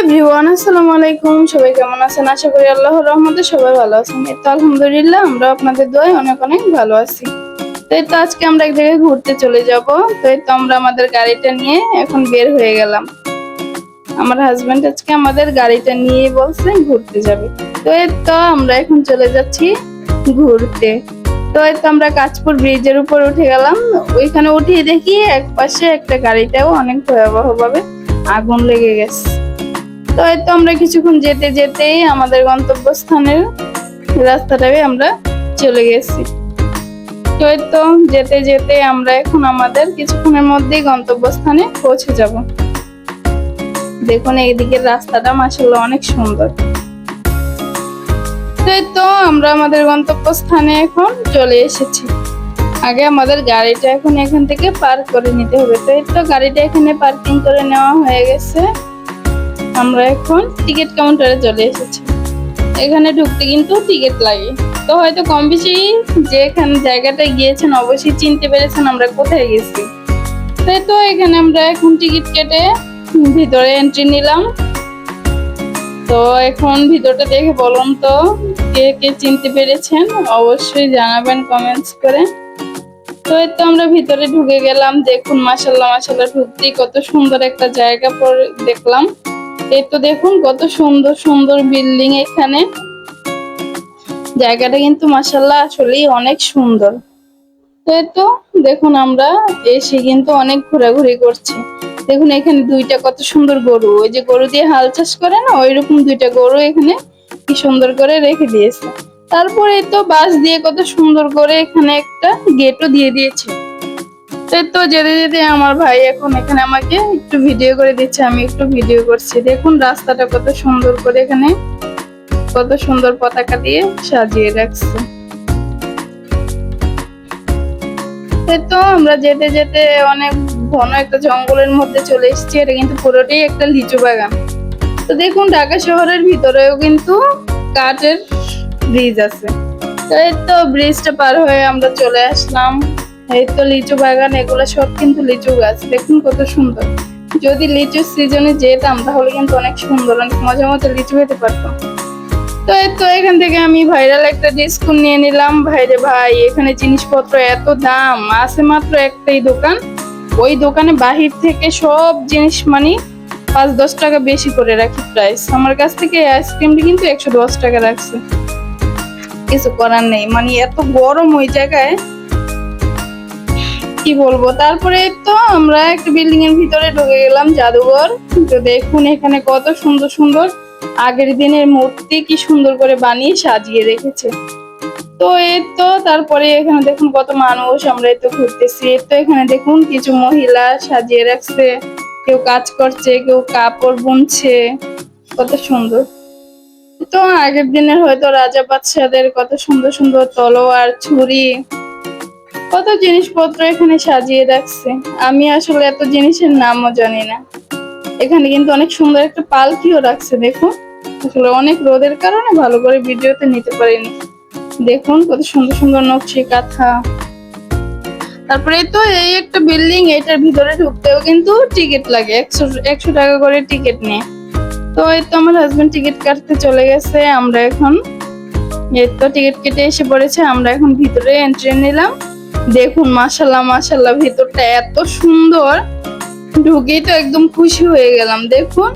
Everyone, আসসালামু আলাইকুম। সবাই কেমন আছেন? আশা করি আল্লাহর রহমতে সবাই ভালো আছেন। তো আলহামদুলিল্লাহ আমরা আপনাদের দোয়ায় অনেক অনেক ভালো আছি। তো এই তো আজকে আমরা এক জায়গায় ঘুরতে চলে যাব। তো এই তো আমরা আমাদের গাড়িটা নিয়ে এখন বের হয়ে গেলাম। আমার হাজবেন্ড আজকে আমাদের গাড়িটা নিয়ে বলছে ঘুরতে যাবে। তো এই তো আমরা এখন চলে যাচ্ছি ঘুরতে। তো এই তো আমরা কাঁচপুর ব্রিজের উপর উঠে গেলাম। ওইখানে উঠিয়ে দেখি এক পাশে একটা গাড়িটাও অনেক ভয়াবহ ভাবে আগুন লেগে গেছে। তো হয়তো আমরা কিছুক্ষণ যেতে যেতেই আমাদের গন্তব্যস্থানের রাস্তাটাই আমরা চলে গেছি। তো এই যেতে যেতে আমরা এখন আমাদের কিছুক্ষণের মধ্যেই গন্তব্যস্থানে পৌঁছে যাব। দেখুন এইদিকের রাস্তাটা মাসাল্লাহ অনেক সুন্দর। তো আমরা আমাদের গন্তব্যস্থানে এখন চলে এসেছি। আগে আমাদের গাড়িটা এখন এখান থেকে পার্ক করে নিতে হবে। তো এই তো গাড়িটা এখানে পার্কিং করে নেওয়া হয়ে গেছে। আমরা এখন টিকিট কাউন্টারে চলে এসেছি। এখানে ঢুকতে কিন্তু টিকিট লাগে। তো হয়তো কম বেশি যে এখানে জায়গাটায় গিয়েছেন অবশ্যই চিনতে পেরেছেন আমরা কোথায় গেছি। তাই তো এখানে আমরা এখন টিকিট কেটে ভিতরে এন্ট্রি নিলাম। তো এখন ভিতরটা দেখে বলুন তো, কে কে চিনতে পেরেছেন অবশ্যই জানাবেন কমেন্টস করে। তো এই তো আমরা ভিতরে ঢুকে গেলাম, দেখুন মাসাল্লাহ মাসাল্লাহ ঢুকতেই কত সুন্দর একটা জায়গা দেখলাম। এই তো দেখুন কত সুন্দর সুন্দর বিল্ডিং এখানে। জায়গাটা কিন্তু মাসাল্লাহ আসলেই অনেক সুন্দর। এই তো দেখুন আমরা এসে কিন্তু অনেক ঘোরাঘুরি করছি। দেখুন এখানে দুইটা কত সুন্দর গরু। ওই যে গরু দিয়ে হাল চাষ করে না ওই রকম দুইটা গরু এখানে কি সুন্দর করে রেখে দিয়েছে। তারপরে তো বাস দিয়ে কত সুন্দর করে এখানে একটা গেটও দিয়ে দিয়েছে। তো যেতে যেতে আমার ভাই এখন এখানে আমাকে একটু ভিডিও করে দিচ্ছে, আমি একটু ভিডিও করছি। দেখুন রাস্তাটা কত সুন্দর করে এখানে, কত সুন্দর পতাকা দিয়ে সাজিয়ে রাখছে। তো আমরা যেতে যেতে অনেক ঘন একটা জঙ্গলের মধ্যে চলে এসেছি, এটা কিন্তু পুরোটাই একটা লিচু বাগান। তো দেখুন ঢাকা শহরের ভিতরেও কিন্তু কাঠের ব্রিজ আছে। তো এই তো ব্রিজটা পার হয়ে আমরা চলে আসলাম। এই তো লিচু বাগান, এগুলো সব কিন্তু লিচু গাছ। দেখুন কত সুন্দর। যদি লিচু সিজনে যেতাম, তাহলে কিন্তু অনেক সুন্দর, অনেক মজা মতো লিচু খেতে পারতাম। তো তো এখান থেকে আমি ভাইরাল একটা ডিসকাউন্ট নিয়ে নিলাম। ভাইরে ভাই, এখানে জিনিসপত্র এত দাম। আছে মাত্র একটাই দোকান। ওই দোকানে বাহির থেকে সব জিনিস মানে পাঁচ দশ টাকা বেশি করে রাখি প্রাইস আমার কাছ থেকে আইসক্রিমটি কিন্তু একশো দশ টাকা রাখছে। কিছু করার নেই। মানে এত গরম ওই জায়গায়। কি বলব? তারপরে তো আমরা একটা বিল্ডিং এর ভিতরে ঢুকে গেলাম, জাদুঘর। তো দেখুন এখানে কত সুন্দর সুন্দর আগের দিনের মূর্তি কি সুন্দর করে বানিয়ে সাজিয়ে রেখেছে। তো এই তো তারপরে এখানে দেখুন কত মানুষ, আমরা তো ঘুরতেছি। এই তো এখানে দেখুন কিছু মহিলা সাজিয়ে রাখছে। কেউ কাজ করছে, কেউ কাপড় বুনছে। কত সুন্দর। তো আগের দিনের হয়তো রাজা বাদশাদের কত সুন্দর সুন্দর তলোয়ার, ছুরি কত জিনিসপত্র এখানে সাজিয়ে রাখছে। আমি আসলে এত জিনিসের নামও জানি না। এখানে কিন্তু অনেক সুন্দর একটা পালকিও রাখছে, দেখুন। আসলে অনেক রোদের কারণে ভালো করে ভিডিওতে নিতে পারিনি। দেখুন কত সুন্দর সুন্দর নকশি, কাঁথা। তারপরে তো এই একটা বিল্ডিং, এটার ভিতরে ঢুকতেও কিন্তু টিকিট লাগে। একশো একশো টাকা করে টিকিট নিয়ে। তো এই তো আমার হাজবেন্ড টিকিট কাটতে চলে গেছে, আমরা এখন এই তো টিকিট কেটে এসে পড়েছে, আমরা এখন ভিতরে এন্ট্রি নিলাম। দেখুন, মাশাল্লাহ মাশাল্লাহ, ভিতরটা এত সুন্দর। ঢুকেই তো একদম খুশি হয়ে গেলাম, দেখুন।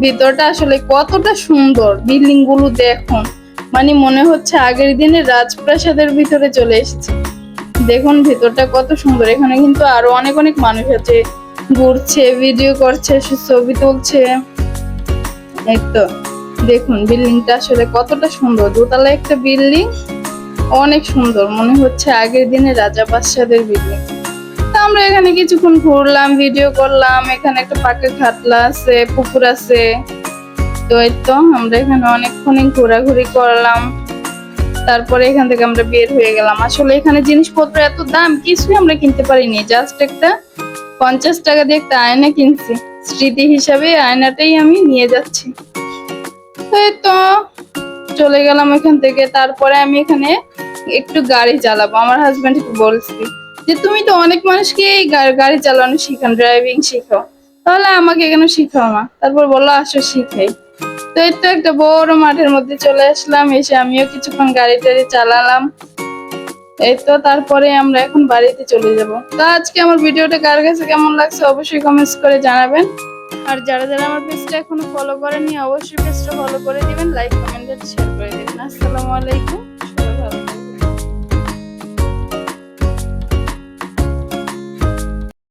ভিতরটা আসলে কতটা সুন্দর বিল্ডিংগুলো দেখুন। মানে মনে হচ্ছে আগের দিনে রাজপ্রাসাদের ভিতরে চলে এসেছে। দেখুন, ভিতরটা কত সুন্দর। এখানে কিন্তু আরও অনেক অনেক মানুষ আছে। ঘুরছে, ভিডিও করছে, ছবি তুলছে। এই তো, দেখুন, বিল্ডিংটা আসলে কতটা সুন্দর। দোতলা একটা বিল্ডিং অনেক সুন্দর, মনে হচ্ছে আগের দিনে রাজা বাদশাদের বিল্ডিং তা আমরা এখানে কিছুক্ষণ ঘুরলাম ভিডিও করলাম, এখানে একটা পাকা খাতলা আছে, পুকুর আছে। তো এই তো আমরা এখানে অনেকক্ষণই ঘোরাঘুরি করলাম। তারপরে এখান থেকে আমরা বের হয়ে গেলাম। আসলে এখানে জিনিসপত্র এত দাম, কিছুই আমরা কিনতে পারিনি। জাস্ট একটা পঞ্চাশ টাকা দিয়ে একটা আয়না কিনছি। স্মৃতি হিসাবে আয়নাটাই আমি নিয়ে যাচ্ছি। তো চলে গেলাম এখান থেকে। তারপরে আমি এখানে একটু গাড়ি চালাবো। আমার হাজবেন্ডকে বলছি যে, তুমি তো অনেক মানুষকে গাড়ি চালানো শিখান ড্রাইভিং শিখো তাহলে আমাকে কেন শিখাও না? তারপর বলল, আসো শিখাই। তো এই তো একটা বড় মাঠের মধ্যে চলে আসলাম, এসে আমিও কিছুক্ষণ গাড়ি টাড়ি চালালাম। এই তো তারপরে আমরা এখন বাড়িতে চলে যাব। তো আজকে আমার ভিডিওটা কার কাছে কেমন লাগছে অবশ্যই কমেন্টস করে জানাবেন। আর যারা যারা আমার পেজটা এখনও ফলো করেনি অবশ্যই পেজটা ফলো করে দিবেন লাইক কমেন্ট শেয়ার করে দিবেন। আসসালামু আলাইকুম।